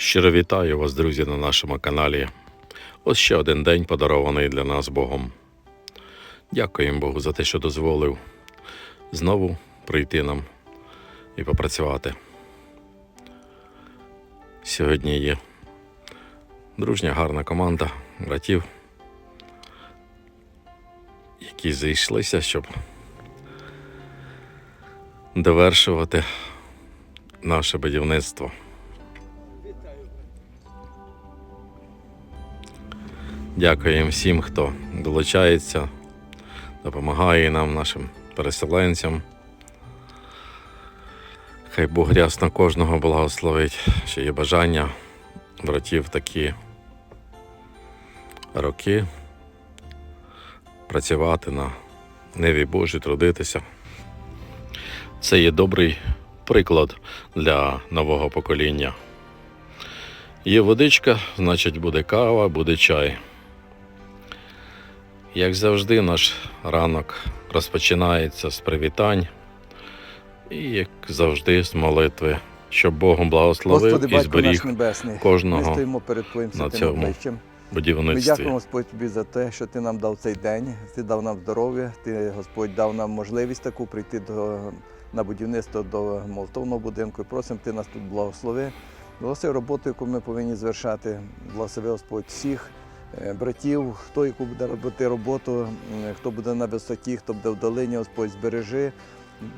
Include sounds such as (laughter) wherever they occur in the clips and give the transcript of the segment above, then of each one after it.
Щиро вітаю вас, друзі, на нашому каналі. Ось ще один день подарований для нас Богом. Дякуємо Богу за те, що дозволив знову прийти нам і попрацювати. Сьогодні є дружня, гарна команда братів, які зійшлися, щоб довершувати наше будівництво. Дякуємо всім, хто долучається, допомагає нам, нашим переселенцям. Хай Бог рясно кожного благословить, що є бажання братів такі роки працювати на ниві Божій, трудитися. Це є добрий приклад для нового покоління. Є водичка, значить буде кава, буде чай. Як завжди, наш ранок розпочинається з привітань і, як завжди, з молитви, щоб Богом благословив Господи, і зберіг Небесний, ми кожного стоїмо перед Твоїм на цьому обличчям. Ми дякуємо, Господь, тобі за те, що ти нам дав цей день, ти дав нам здоров'я, ти, Господь, дав нам можливість таку прийти до, на будівництво до молотовного будинку. І просимо ти нас тут благослови. Благослови роботу, яку ми повинні звершати. Благослови, Господь, всіх братів, хто яку буде робити роботу, хто буде на висоті, хто буде в долині, Господь, збережи.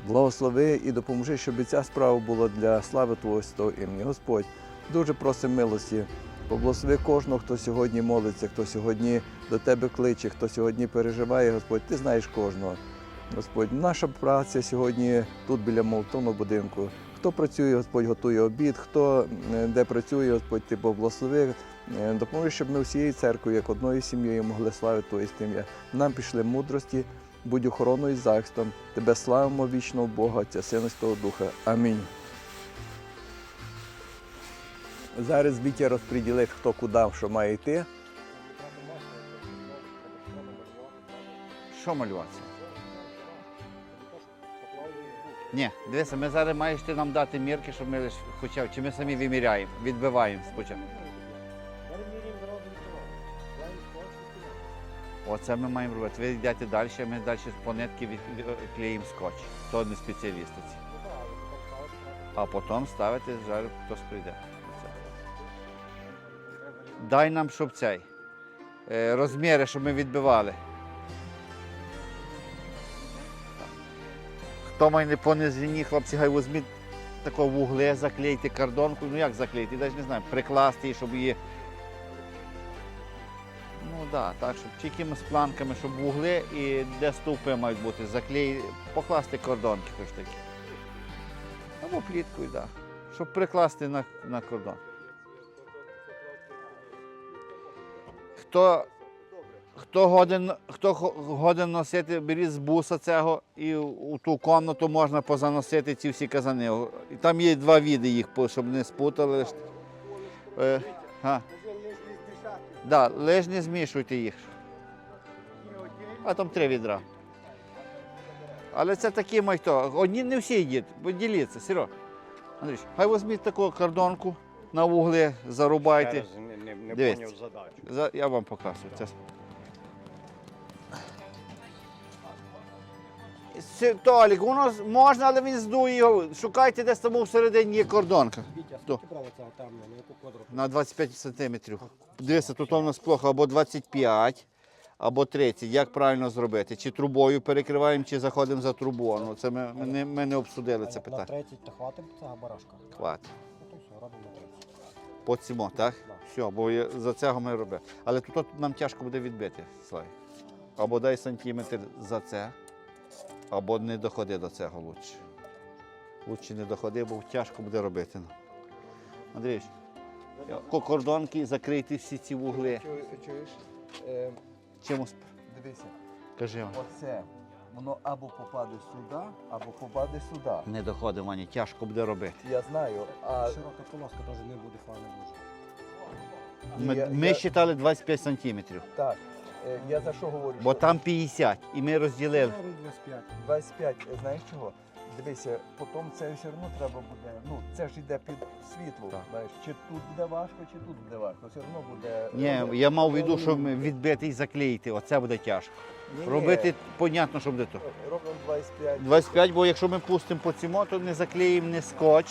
Благослови і допоможи, щоб ця справа була для слави Твого святого імені. Господь, дуже просимо милості. Поблагослови кожного, хто сьогодні молиться, хто сьогодні до тебе кличе, хто сьогодні переживає, Господь, ти знаєш кожного. Господь, наша праця сьогодні тут біля молотовного будинку. Хто працює, Господь готує обід, хто е, де працює, Господь, ти поблагослови. Е, щоб ми всією церквою, як одною сім'єю, могли славити Твоє ім'я. Нам пішли мудрості, будь охороною і захистом. Тебе славимо вічного Бога, Отця Сина Святого Духа. Амінь. Зараз Вітя розподілить, хто куди, що має йти. Що малюватися? Ні, дивися, ми зараз маєш ти нам дати мірки, щоб ми лиш хоча чи ми самі виміряємо, відбиваємо спочатку. Оце ми маємо робити. Ви йдете далі, ми далі по нитки від- від- клеїмо скотч. То не спеціалісти ці. А потім ставити зараз хтось прийде. Дай нам, щоб цей. е, Розміри, щоб ми відбивали. Хто має не по хлопці, хай візьміть такого вугле, заклейте кордонку. Ну як заклеїти, я навіть не знаю, прикласти щоб її. Да, так, щоб чи якимись планками, щоб вугли і де стовпи мають бути, заклеї, покласти кордонки хоч такі. Або пліткою. Да, щоб прикласти на, на кордон. Хто Хто годен, хто годен носити, беріть з буса цього і у ту кімнату можна позаносити ці всі казани. І там є два віди їх, щоб не спутали. Е. Да, лиш не змішуйте їх. А там три відра. Але це такі май хто. Одні не всі їдять, бо діліться, Сіро. Андрій, хай візьміть таку кордонку на вугли, зарубайте. Я не, не, не поняв задачу. За- Я вам показую. Це. Толік, воно можна, але він здує його. Шукайте десь там всередині є кордонка. Вітя, То. скільки брали цього там, на яку квадрату? На 25 сантиметрів. Дивися, тут у нас плохо або 25, або 30. Як правильно зробити? Чи трубою перекриваємо, чи заходимо за трубу. Ну, це ми, ми, не, ми не обсудили це На питання. 30 то хватить цього барашка. Хватить. Ну то все, робимо на 30. По цьому, так? Да. Все, бо я- за цього ми робимо. Але тут от нам тяжко буде відбити, Славі. Або дай сантиметр за це, або не доходи до цього лучше. Лучше не доходи, бо тяжко буде робити. Андрійович, ко- кордонки закрийте всі ці вугли. Чуєш? Е, Чимось дивися, кажи. оце воно або попаде сюди, або попаде сюди. Не доходить, Ваня, тяжко буде робити. Я знаю, а Широка полоска теж не буде файно дуже. Ми, Я- ми я- вважали 25 сантиметрів, так, е, я за що говорю? бо що там 50, і ми розділили. Говорить 25. 25, е, знаєш чого? Дивися, потім це все одно треба буде. Ну, це ж йде під світло. Так. Знаєш, чи тут буде важко, чи тут буде важко. Все одно буде. Ні, я мав в виду, щоб відбити і заклеїти. Оце буде тяжко. Ні, ні. Робити, понятно, що буде то. Робимо 25. 25, бо якщо ми пустимо по цьому, то не заклеїмо не скотч.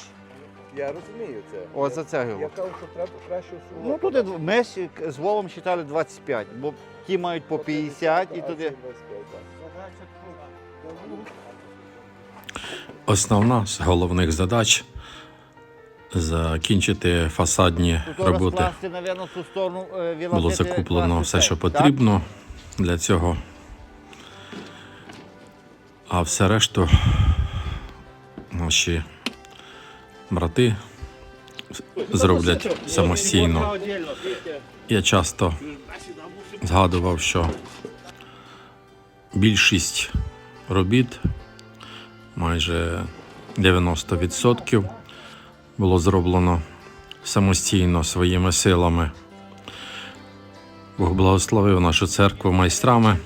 Я розумію це. От за це Я його. кажу, що треба краще Ну свого. туди дв- ми ж з Вовом вважали 25, бо ті мають по 50 і туди. Основна з головних задач закінчити фасадні роботи. е, Було закуплено все, що потрібно для цього. А все решту наші брати зроблять самостійно. Я часто згадував, що більшість робіт, майже 90% було зроблено самостійно своїми силами. Бог благословив нашу церкву майстрами,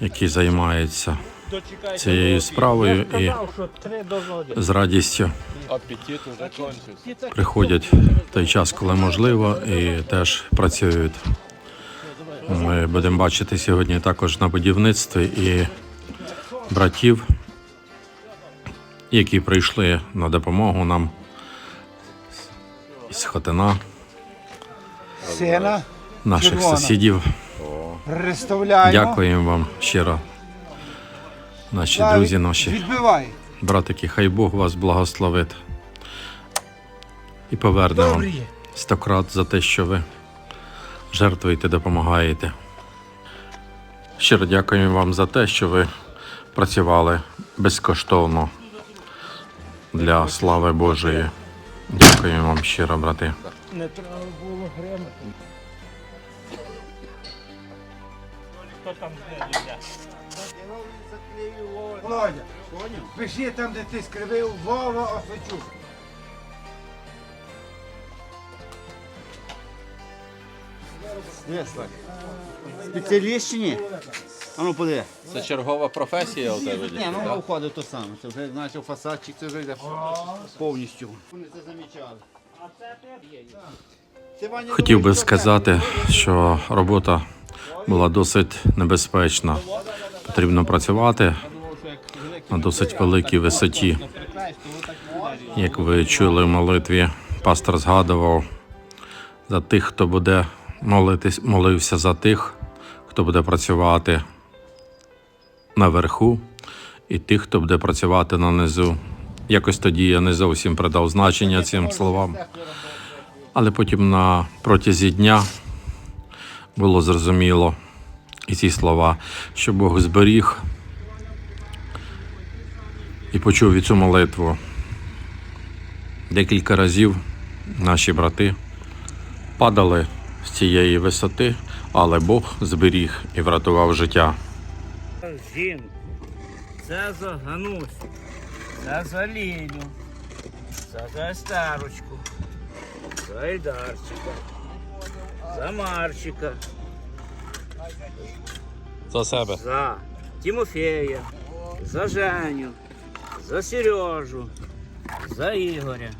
які займаються цією справою і з радістю. Приходять в той час, коли можливо, і теж працюють. Ми будемо бачити сьогодні також на будівництві і братів, які прийшли на допомогу нам. З Хотина, наших сусідів. Дякуємо вам щиро. Наші Славік, друзі, наші Відбивай. братики, хай Бог вас благословить. І поверне вам стократ за те, що ви жертвуєте, допомагаєте. Щиро дякуємо вам за те, що ви працювали безкоштовно для слави Божої. Дякуємо вам щиро, брати. Не треба було гримати. Хто там знає? Володя, пиши там, де ти скривив Вова Освячук. Де, Славік? Спеціаліст чи ні? А ну поди. Це чергова професія у тебе? Ні, ну виходить то саме. Це вже начав фасадчик, це вже йде повністю. Вони це замічали. Це Ваня Хотів би сказати, що робота була досить небезпечна. Потрібно працювати на досить великій висоті. Як ви чули в молитві, пастор згадував за тих, хто буде молитись, молився за тих, хто буде працювати наверху, і тих, хто буде працювати на низу. Якось тоді я не зовсім придав значення цим словам. Але потім на протязі дня було зрозуміло і ці слова, що Бог зберіг і почув і цю молитву. Декілька разів наші брати падали з цієї висоти, але Бог зберіг і врятував життя. жінку, це за Ганусю, це за Лілю, це за Старочку, за Ільдарчика, за Марчика, За себе. за Тимофея, за Женю, за Сережу, за Ігоря.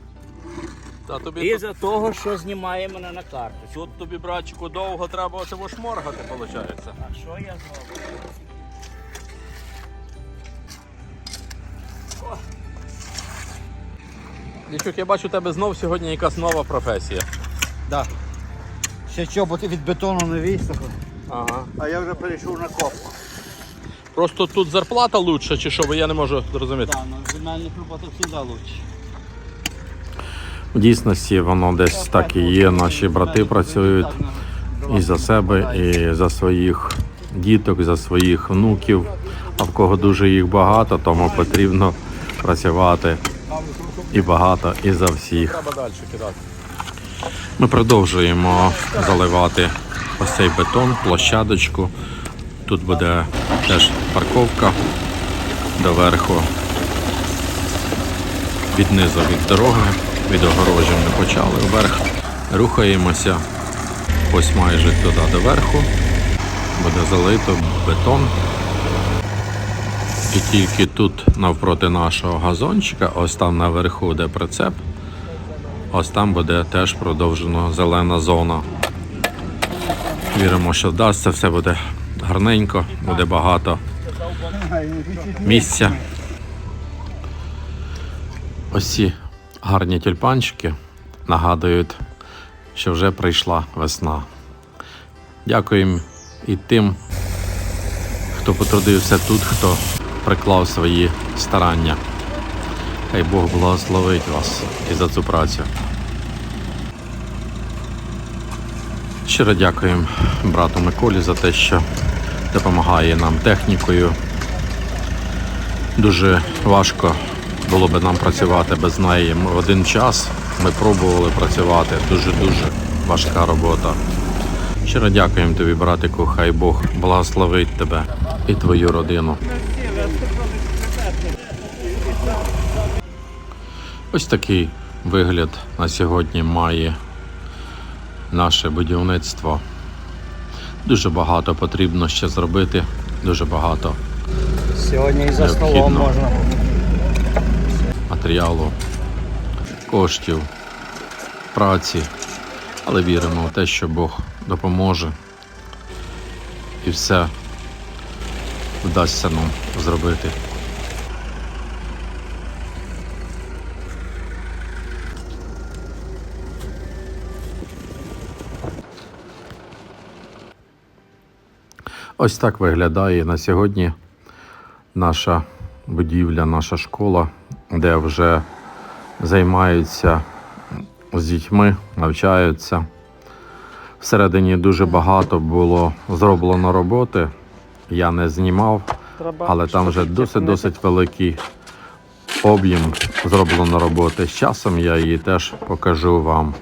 Та тобі І тут, за того, що знімає мене на карту. тут тобі, братчику, довго треба цього шморгати, виходить. А що я зроблю? Дічук, я бачу у тебе знов сьогодні якась нова професія. Да. Ще чоботи від бетону не висохли, Ага. а я вже перейшов на копку. Просто тут зарплата лучша, чи що, бо я не можу зрозуміти. Так, на земельних роботах завжди лучше. В дійсності воно десь так і є. Наші брати працюють і за себе, і за своїх діток, за своїх внуків. А в кого дуже їх багато, тому потрібно працювати і багато, і за всіх. Ми продовжуємо заливати ось цей бетон, площадочку. Тут буде теж парковка доверху. Від низу від дороги, від огорожі ми почали вверх. Рухаємося ось майже туди доверху. Буде залито бетон. І тільки тут навпроти нашого газончика, ось там наверху, де прицеп, ось там буде теж продовжено зелена зона. Віримо, що вдасться, все буде гарненько, буде багато місця. Ось ці гарні тюльпанчики нагадують, що вже прийшла весна. Дякуємо і тим, хто потрудився тут, хто приклав свої старання. Хай Бог благословить вас і за цю працю. Щиро дякуємо брату Миколі за те, що допомагає нам технікою. Дуже важко було би нам працювати без неї. Ми в один час ми пробували працювати. Дуже-дуже важка робота. Щиро дякуємо тобі, братику. Хай Бог благословить тебе і твою родину. Ось такий вигляд на сьогодні має наше будівництво. Дуже багато потрібно ще зробити. Дуже багато Сьогодні і за столом можна. матеріалу, коштів, праці, але віримо в те, що Бог допоможе і все вдасться нам зробити. Ось так виглядає на сьогодні наша будівля, наша школа, де вже займаються з дітьми, навчаються. Всередині дуже багато було зроблено роботи. Я не знімав, але там вже досить-досить великий об'єм зроблено роботи. З часом я її теж покажу вам.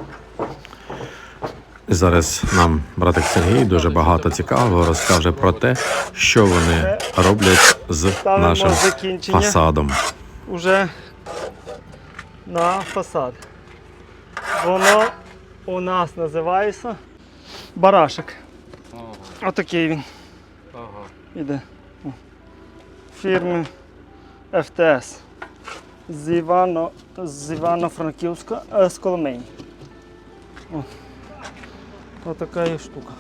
Зараз нам братик Сергій дуже багато цікавого розкаже про те, що вони роблять з нашим фасадом. уже на фасад. Воно у нас називається барашек. Отакий він. Іде. Фірми FTS. З Івано, з Івано-Франківська, е, з Коломиї. О. Отака є штука.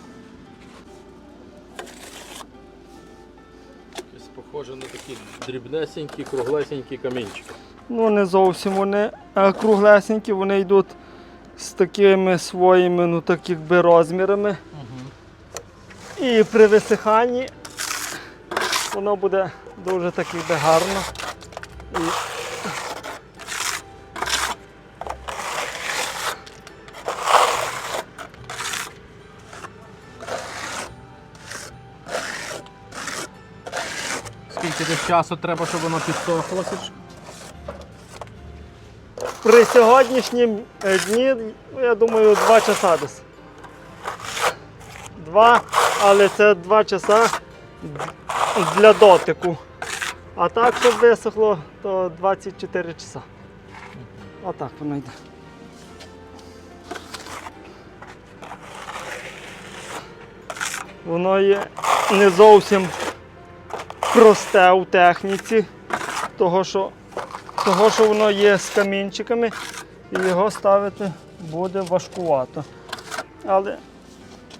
Похоже на такі дрібнесенькі, круглесенькі камінчики. Ну, не зовсім вони круглесенькі, вони йдуть з такими своїми, ну так якби розмірами. І при висиханні воно буде дуже так якби гарно. І Десь часу треба, щоб воно підсохло? при сьогоднішнім е, дні, ну, я думаю, два часа десь. Два, але це два часа для дотику. А так, щоб висохло, то 24 часа. Отак воно йде. Воно є не зовсім просте у техніці, того що того, що воно є з камінчиками, і його ставити буде важкувато. Але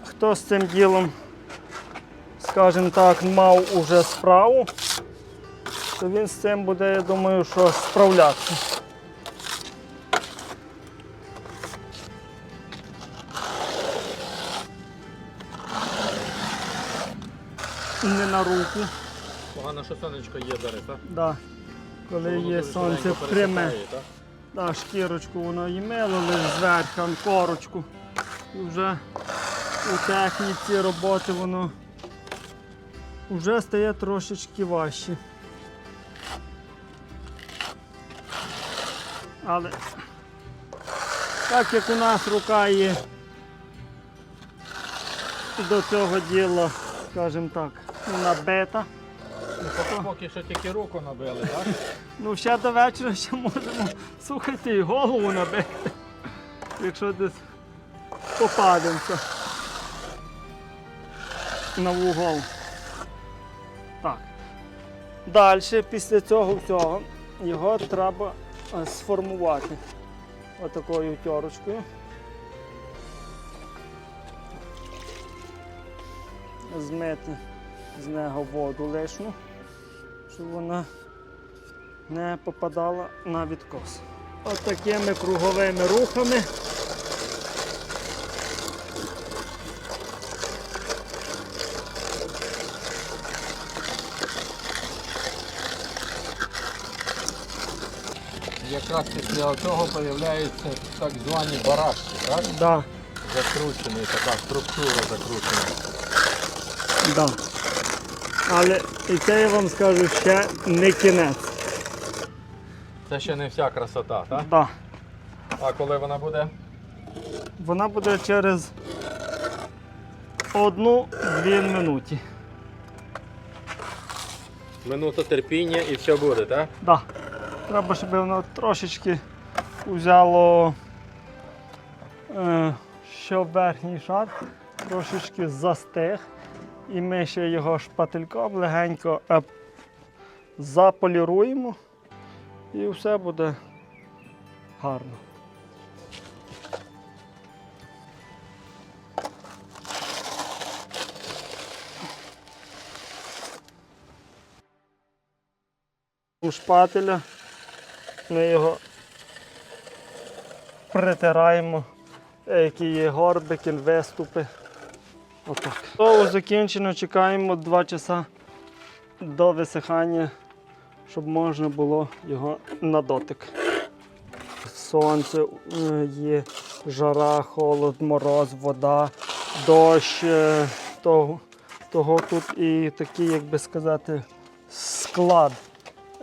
хто з цим ділом, скажімо так, мав уже справу, то він з цим буде, я думаю, що справлятися. Не на руку. Погано, що сонечко є зараз, так? Да. Коли є сонце пряме. Да, шкірочку воно і мило, лише зверху корочку. І вже у техніці роботи воно вже стає трошечки важче. Але так як у нас рука є до цього діла, скажімо так, ну, набита. Поки що тільки руку набили, так? Ну, ще до вечора ще можемо слухайте і голову набити, якщо десь попадемося на вугол. Так. Далі, після цього всього, його треба е, сформувати отакою тьорочкою. Змити з нього воду лишню, щоб вона не попадала на відкос. От круговими рухами. Якраз після цього з'являються так звані барашки, так? Да, Закручений, така структура закручена. да. Але і це я вам скажу ще не кінець. Це ще не вся красота, так? Да. А коли вона буде? Вона буде через одну-дві минуті. Минута терпіння і все буде, так? Да. Треба, щоб воно трошечки взяло, е, щоб верхній шар трошечки застиг. І ми ще його шпательком легенько е, заполіруємо і все буде гарно. Шпателя ми його притираємо, е, які є горбики, виступи. Отак. Готово закінчено, чекаємо 2 часа до висихання, щоб можна було його на дотик. Сонце е, є, жара, холод, мороз, вода, дощ. е, Того, того тут і такий, як би сказати, склад,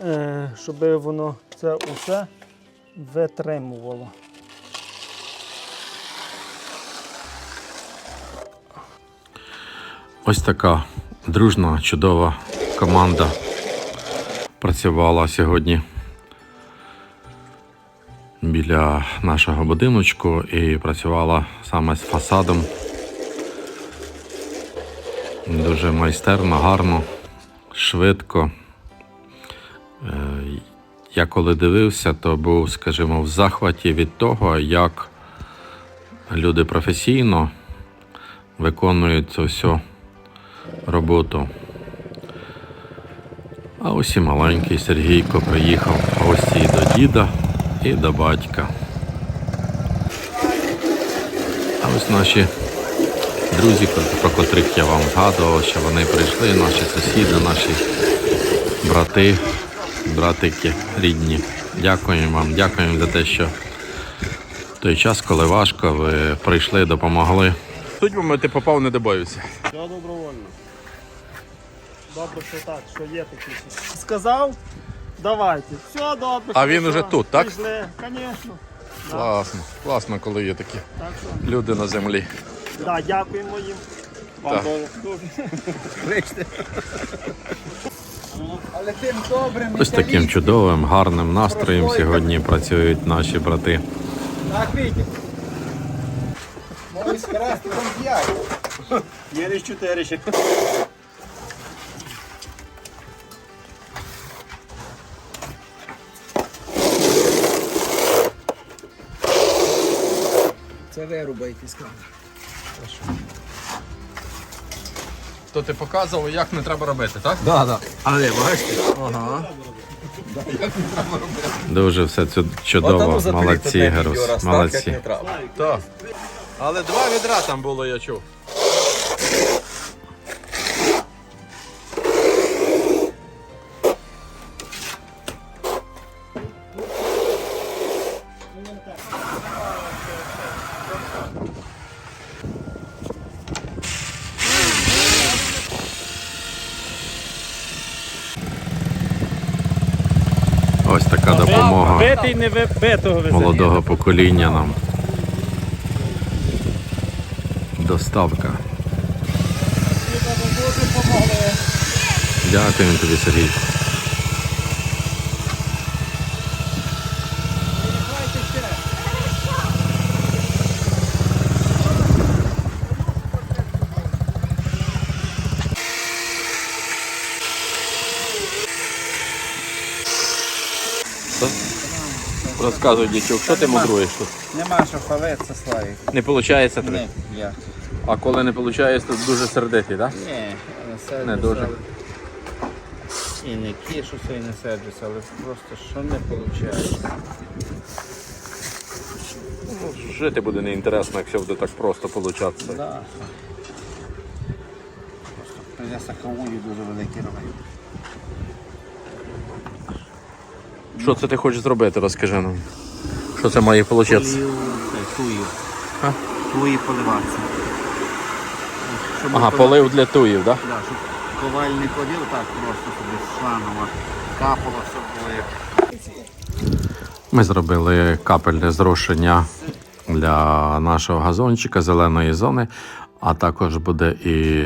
е, щоб воно це усе витримувало. Ось така дружна, чудова команда працювала сьогодні біля нашого будиночку і працювала саме з фасадом. Дуже майстерно, гарно, швидко. Е, Я коли дивився, то був, скажімо, в захваті від того, як люди професійно виконують цю всю роботу. А ось і маленький Сергійко приїхав в гості і до діда, і до батька. А ось наші друзі, про котрих я вам згадував, що вони прийшли, наші сусіди, наші брати, братики рідні. Дякуємо вам, дякуємо за те, що в той час, коли важко, ви прийшли, допомогли. Судьбами ти попав, не добавився. Все добровольно. Добре, що так, що є такі. Сказав, давайте. Все добре. А він уже тут, так? Пішли, звісно. Класно, класно, коли є такі Так що, люди на землі. да, дякуємо їм. Але тим добрим Ось таким чудовим, гарним настроєм сьогодні працюють наші брати. Так, Вітя. Можеш скрасти там п'ять. Є лише чотири ще. Це вирубайте, скажу. То ти показував, як не треба робити, так? Так, так. Але бачите? Ага. Дуже все це чудово. Молодці, Герус. Молодці. Так. Але два відра там було, я чув. Битий не битого молодого покоління нам. Доставка. Дякую тобі, Сергій. Розказуй, дітюк, що ти мудруєш тут? Нема що хвалитися, Славік. Не виходить тобі? Ні, я. А коли не виходить, то дуже сердитий, так? Ні, не Не дуже. І не кішуся, і не серджуся, але просто що не виходить. Ну, жити буде неінтересно, якщо буде так просто получатися. Да. Просто прийдеться кавую дуже великі робити. Що це ти хочеш зробити, розкажи нам. Що це має вийти? Тую. А? Туї поливатися. Щоб Ага, полив для туїв, так? Да, щоб коваль не ходив так просто собі з шлангом, а капало, щоб було як. Ми зробили капельне зрошення для нашого газончика зеленої зони, а також буде і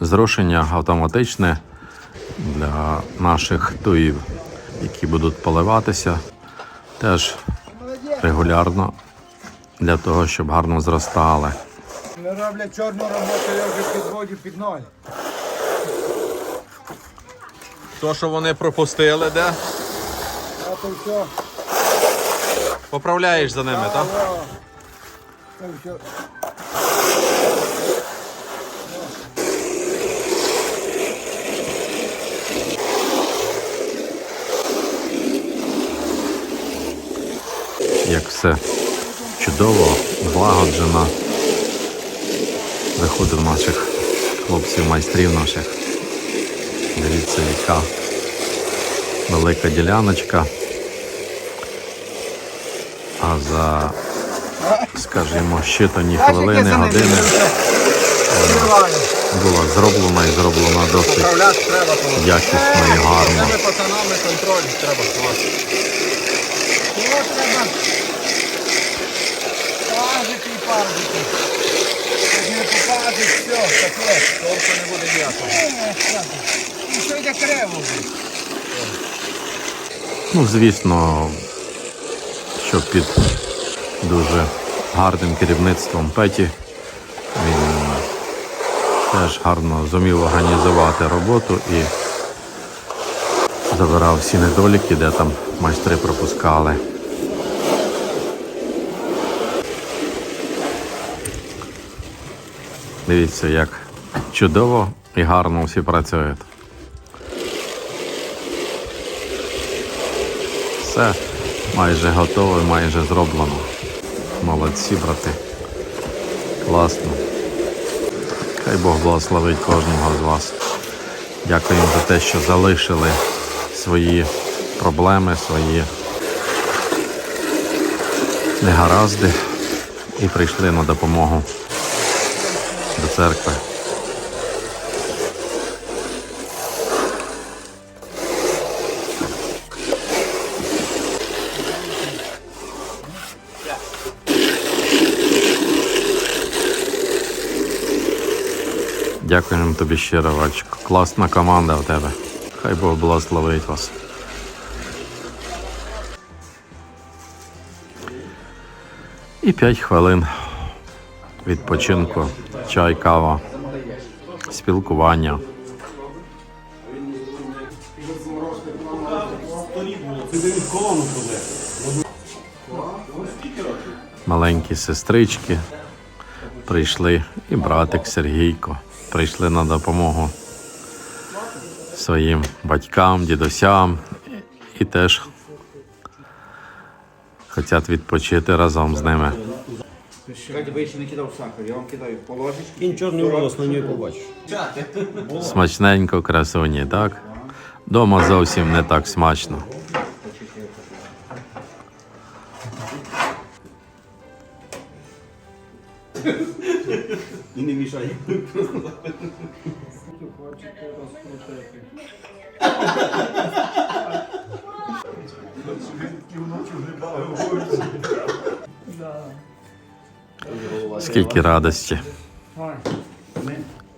зрошення автоматичне для наших туїв, які будуть поливатися теж регулярно для того, щоб гарно зростали. Вони роблять чорну роботу, я вже підводю під ноль. То, що вони пропустили, де? А то все. Поправляєш за ними, так? То все. Як все чудово, злагоджено. Виходить в наших хлопців, майстрів наших. Дивіться, яка велика діляночка. А за, скажімо, щитані хвилини, години була зроблена і зроблена досить якісно і гарно. треба пазити. Як не попазить, все, таке. Торку не буде ніякого. І що йде криво вже. Ну, звісно, що під дуже гарним керівництвом Петі він теж гарно зумів організувати роботу і забирав всі недоліки, де там майстри пропускали. Дивіться, як чудово і гарно всі працюють. Все майже готове, майже зроблено. Молодці, брати. Класно. Хай Бог благословить кожного з вас. Дякуємо за те, що залишили свої проблеми, свої негаразди і прийшли на допомогу до церкви. Дякуємо тобі щиро, Вачко. Класна команда в тебе. Хай Бог благословить вас. І 5 хвилин відпочинку, чай, кава, спілкування. Маленькі сестрички прийшли і братик Сергійко. Прийшли на допомогу своїм батькам, дідусям і теж хочуть відпочити разом з ними. Катя, ще не кидав сахар, я вам кидаю по ложечці. Кінь чорний волос на ній побачиш. (laughs) Смачненько, красуні, так? Дома зовсім не так смачно. І не мішай. Скільки радості.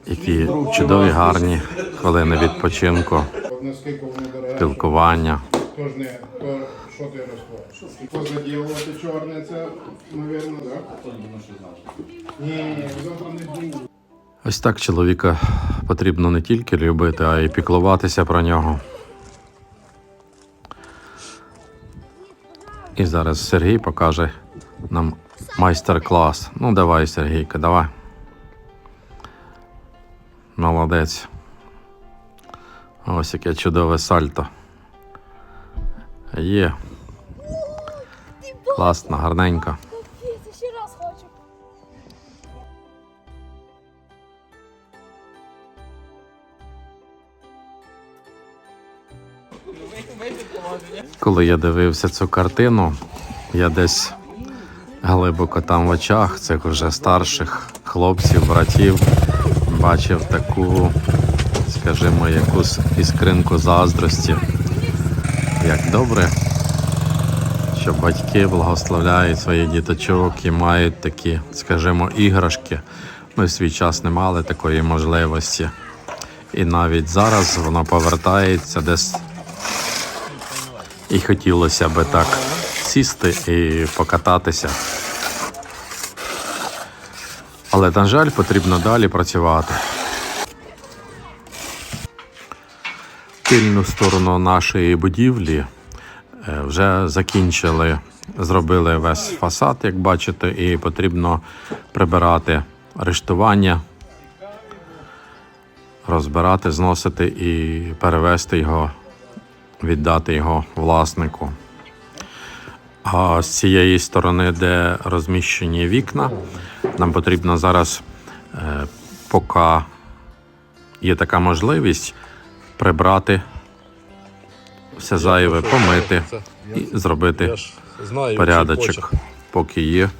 Які чудові, гарні хвилини відпочинку, спілкування. Ні, завтра не буде. Ось так чоловіка потрібно не тільки любити, а й піклуватися про нього. І зараз Сергій покаже нам майстер-клас. Ну, давай, Сергійка, давай. Молодець. Ось яке чудове сальто. Є. Класно, гарненько. Коли я дивився цю картину, я десь глибоко там в очах цих вже старших хлопців, братів, бачив таку, скажімо, якусь іскринку заздрості. Як добре, що батьки благословляють своїх діточок і мають такі, скажімо, іграшки. Ми в свій час не мали такої можливості. І навіть зараз воно повертається десь і хотілося би так сісти і покататися. Але, на жаль, потрібно далі працювати. Тильну сторону нашої будівлі е, вже закінчили, зробили весь фасад, як бачите, і потрібно прибирати рештування, розбирати, зносити і перевести його віддати його власнику. А з цієї сторони, де розміщені вікна, нам потрібно зараз, е, поки є така можливість, прибрати все зайве, помити і зробити порядочок, поки є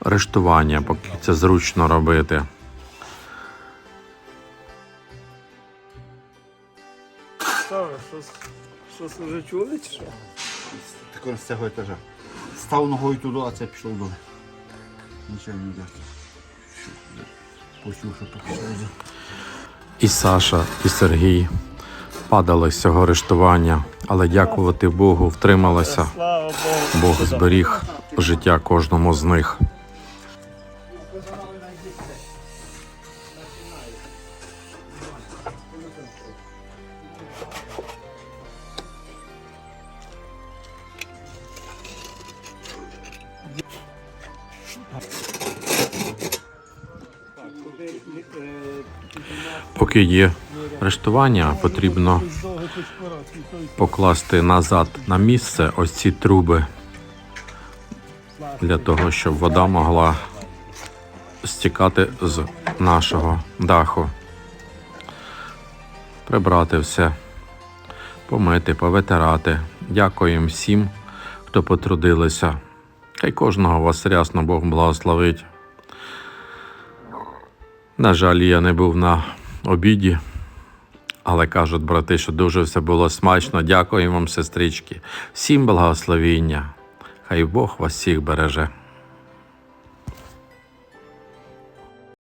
рештування, поки це зручно робити. Що, щось, вже чули чи що? Тільки з цього етажа. Став ногою туди, а це пішло до. Нічого не йде. Почув, що пішов. І Саша, і Сергій падали з цього арештування, але дякувати Богу, втрималися. Бог зберіг життя кожному з них. Поки є арештування, потрібно покласти назад на місце ось ці труби для того, щоб вода могла стікати з нашого даху. Прибрати все, помити, повитирати. Дякуємо всім, хто потрудилися. Хай кожного вас рясно Бог благословить. На жаль, я не був на обіді. Але кажуть брати, що дуже все було смачно. Дякую вам, сестрички. Всім благословіння. Хай Бог вас всіх береже.